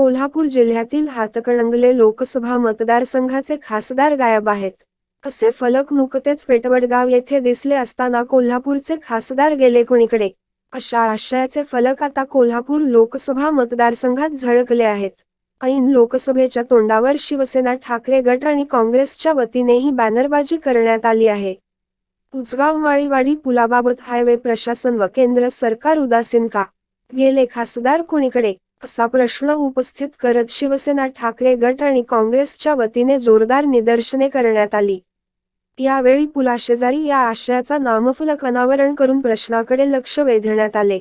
कोल्हापूर जिल्ह्यातील हातकणंगले लोकसभा मतदारसंघाचे खासदार गायब आहेत. असे फलक नुकतेच पेटवडगाव येथे दिसले असताना कोल्हापूरचे खासदार गेले कुणीकडे? अशा आशयाचे फलक आता कोल्हापूर लोकसभा मतदारसंघात झळकले आहेत. ऐन लोकसभेच्या तोंडावर शिवसेना ठाकरे गट आणि काँग्रेसच्या वतीनेही बॅनरबाजी करण्यात आली आहे. उजगाव माळीवाडी पुलाबाबत हायवे प्रशासन व केंद्र सरकार उदासीन का? गेले खासदार कोणीकडे? असा प्रश्न उपस्थित करत शिवसेना ठाकरे गट आणि काँग्रेसच्या वतीने जोरदार निदर्शने करण्यात आली. यावेळी पुलाशेजारी या आशयाचा नामफलक अनावरण करून प्रश्नाकडे लक्ष वेधण्यात आले.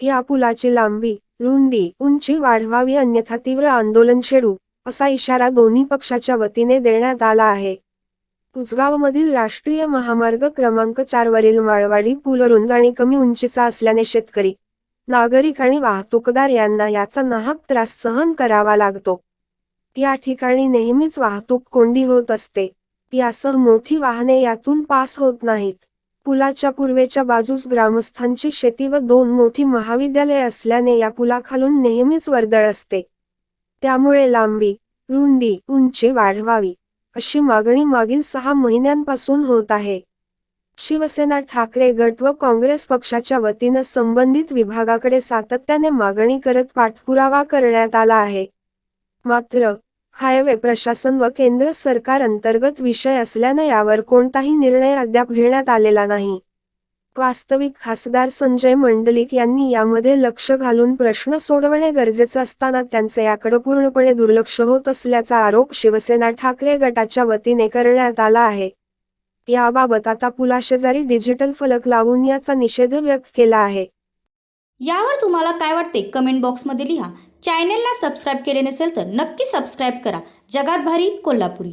या पुलाची लांबी रुंदी उंची वाढवावी अन्यथा तीव्र आंदोलन छेडू असा इशारा दोन्ही पक्षाच्या वतीने देण्यात आला आहे. उचगावमधील राष्ट्रीय महामार्ग क्रमांक चार वरील माळवाडी पूल रुंद आणि कमी उंचीचा असल्याने शेतकरी नागरिक आणि वाहतूकदार यांना याचा नाहक त्रास सहन करावा लागतो. या ठिकाणी नेहमीच वाहतूक कोंडी होत असते. यासह मोठी वाहने यातून पास होत नाहीत. पुलाच्या पूर्वेच्या बाजूस ग्रामस्थांची शेती व दोन मोठी महाविद्यालय असल्याने या पुलाखालून नेहमीच वर्दळ असते. त्यामुळे लांबी रुंदी उंची वाढवावी अशी मागणी मागील सहा महिन्यांपासून होत आहे. शिवसेना ठाकरे गट व काँग्रेस पक्षाच्या वतीनं संबंधित विभागाकडे सातत्याने मागणी करत पाठपुरावा करण्यात आला आहे. मात्र हायवे प्रशासन व केंद्र सरकार अंतर्गत विषय असल्यानं यावर कोणताही निर्णय अद्याप घेण्यात आलेला नाही. वास्तविक खासदार संजय मंडलिक यांनी यामध्ये लक्ष घालून प्रश्न सोडवणे गरजेचं असताना त्यांचे याकडे पूर्णपणे दुर्लक्ष होत असल्याचा आरोप शिवसेना ठाकरे गटाच्या वतीने करण्यात आला आहे. याबाबत आता पुलाशेजारी डिजिटल फलक लावून याचा निषेध व्यक्त केला आहे. यावर तुम्हाला काय वाटते? कमेंट बॉक्समध्ये लिहा. चॅनेलला सबस्क्राईब केले नसेल तर नक्की सबस्क्राईब करा. जगात भारी कोल्हापुरी.